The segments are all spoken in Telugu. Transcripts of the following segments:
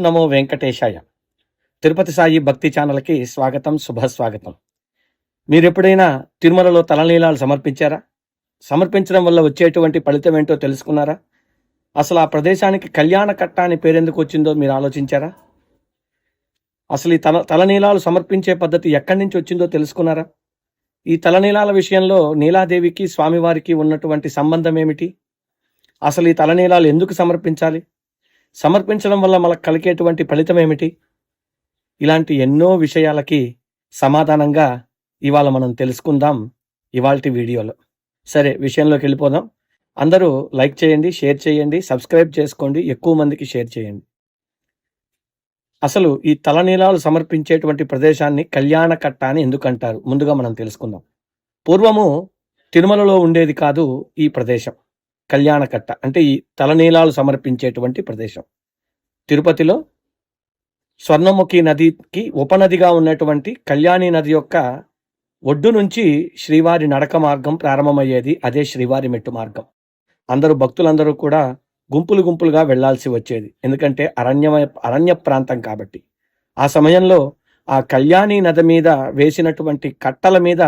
నమో వెంకటేశాయ. తిరుపతి సాయి భక్తి ఛానల్కి స్వాగతం శుభ స్వాగతం మీరు ఎప్పుడైనా తిరుమలలో తలనీలాలు సమర్పించారా? సమర్పించడం వల్ల వచ్చేటువంటి ఫలితం ఏంటో తెలుసుకున్నారా? అసలు ఆ ప్రదేశానికి కళ్యాణ కట్ట అని పేరెందుకు వచ్చిందో మీరు ఆలోచించారా? అసలు ఈ తల తలనీలాలు సమర్పించే పద్ధతి ఎక్కడి నుంచి వచ్చిందో తెలుసుకున్నారా? ఈ తలనీలాల విషయంలో నీలాదేవికి స్వామివారికి ఉన్నటువంటి సంబంధం ఏమిటి? అసలు ఈ తలనీలాలు ఎందుకు సమర్పించాలి? సమర్పించడం వల్ల మనకు కలిగేటువంటి ఫలితం ఏమిటి? ఇలాంటి ఎన్నో విషయాలకి సమాధానంగా ఇవాళ మనం తెలుసుకుందాం ఇవాల్టి వీడియోలో. సరే విషయంలోకి వెళ్ళిపోదాం. అందరూ లైక్ చేయండి షేర్ చేయండి సబ్స్క్రైబ్ చేసుకోండి ఎక్కువ మందికి షేర్ చేయండి. అసలు ఈ తలనీలాలు సమర్పించేటువంటి ప్రదేశాన్ని కళ్యాణ కట్ట అని ఎందుకంటారు? ముందుగా మనం తెలుసుకుందాం. పూర్వము తిరుమలలో ఉండేది కాదు ఈ ప్రదేశం. కళ్యాణకట్ట అంటే ఈ తలనీలాలు సమర్పించేటువంటి ప్రదేశం. తిరుపతిలో స్వర్ణముఖి నదికి ఉపనదిగా ఉన్నటువంటి కళ్యాణి నది యొక్క ఒడ్డు నుంచి శ్రీవారి నడక మార్గం ప్రారంభమయ్యేది అదే శ్రీవారి మెట్టు మార్గం. అందరూ భక్తులందరూ కూడా గుంపులు గుంపులుగా వెళ్ళాల్సి వచ్చేది. ఎందుకంటే అరణ్యమయ అరణ్య ప్రాంతం కాబట్టి. ఆ సమయంలో ఆ కళ్యాణి నది మీద వేసినటువంటి కట్టల మీద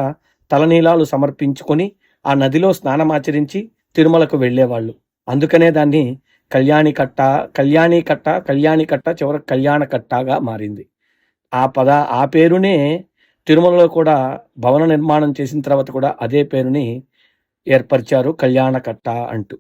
తలనీలాలు సమర్పించుకొని ఆ నదిలో స్నానమాచరించి తిరుమలకు వెళ్ళేవాళ్ళు. అందుకనే దాన్ని కళ్యాణి కట్ట కళ్యాణి కట్ట కళ్యాణి కట్ట చివరికి కళ్యాణ కట్టగా మారింది. ఆ పద ఆ పేరునే తిరుమలలో కూడా భవన నిర్మాణం చేసిన తర్వాత కూడా అదే పేరుని ఏర్పరిచారు కళ్యాణ కట్ట అంటూ.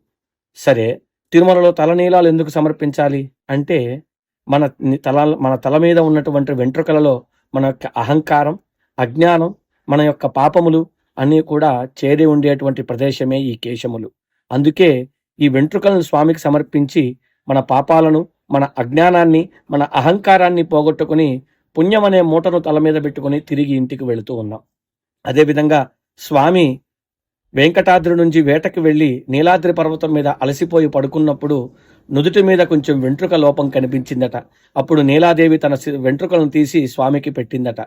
సరే తిరుమలలో తలనీలాలు ఎందుకు సమర్పించాలి? అంటే మన తల మన తల మీద ఉన్నటువంటి వెంట్రుకలలో మన యొక్క అహంకారం అజ్ఞానం మన యొక్క పాపములు అన్నీ కూడా చేరి ఉండేటువంటి ప్రదేశమే ఈ కేశములు. అందుకే ఈ వెంట్రుకలను స్వామికి సమర్పించి మన పాపాలను మన అజ్ఞానాన్ని మన అహంకారాన్ని పోగొట్టుకుని పుణ్యం అనే మూటను తల మీద పెట్టుకుని తిరిగి ఇంటికి వెళుతూ ఉన్నాం. అదేవిధంగా స్వామి వెంకటాద్రి నుంచి వేటకి వెళ్ళి నీలాద్రి పర్వతం మీద అలసిపోయి పడుకున్నప్పుడు నుదుటి మీద కొంచెం వెంట్రుక లోపం కనిపించిందట. అప్పుడు నీలాదేవి తన వెంట్రుకలను తీసి స్వామికి పెట్టిందట.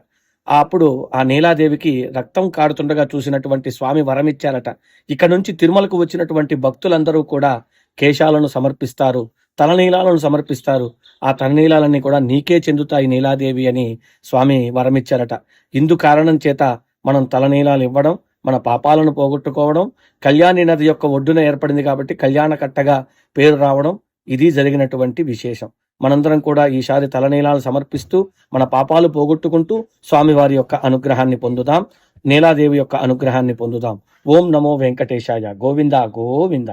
అప్పుడు ఆ నీలాదేవికి రక్తం కారుతుండగా చూసినటువంటి స్వామి వరమిచ్చారట. ఇక నుంచి తిరుమలకు వచ్చినటువంటి భక్తులందరూ కూడా కేశాలను సమర్పిస్తారు తలనీలాలను సమర్పిస్తారు. ఆ తలనీలాలన్నీ కూడా నీకే చెందుతాయి నీలాదేవి అని స్వామి వరమిచ్చారట. ఇందు కారణం చేత మనం తలనీలాలు ఇవ్వడం మన పాపాలను పోగొట్టుకోవడం కళ్యాణి నది యొక్క ఒడ్డున ఏర్పడింది కాబట్టి కళ్యాణ కట్టగా పేరు రావడం ఇది జరిగినటువంటి విశేషం. మనందరం కూడా ఈసారి తలనీలాలు సమర్పిస్తూ మన పాపాలు పోగొట్టుకుంటూ స్వామివారి యొక్క అనుగ్రహాన్ని పొందుదాం నీలాదేవి యొక్క అనుగ్రహాన్ని పొందుదాం. ఓం నమో వెంకటేశాయ. గోవింద గోవింద.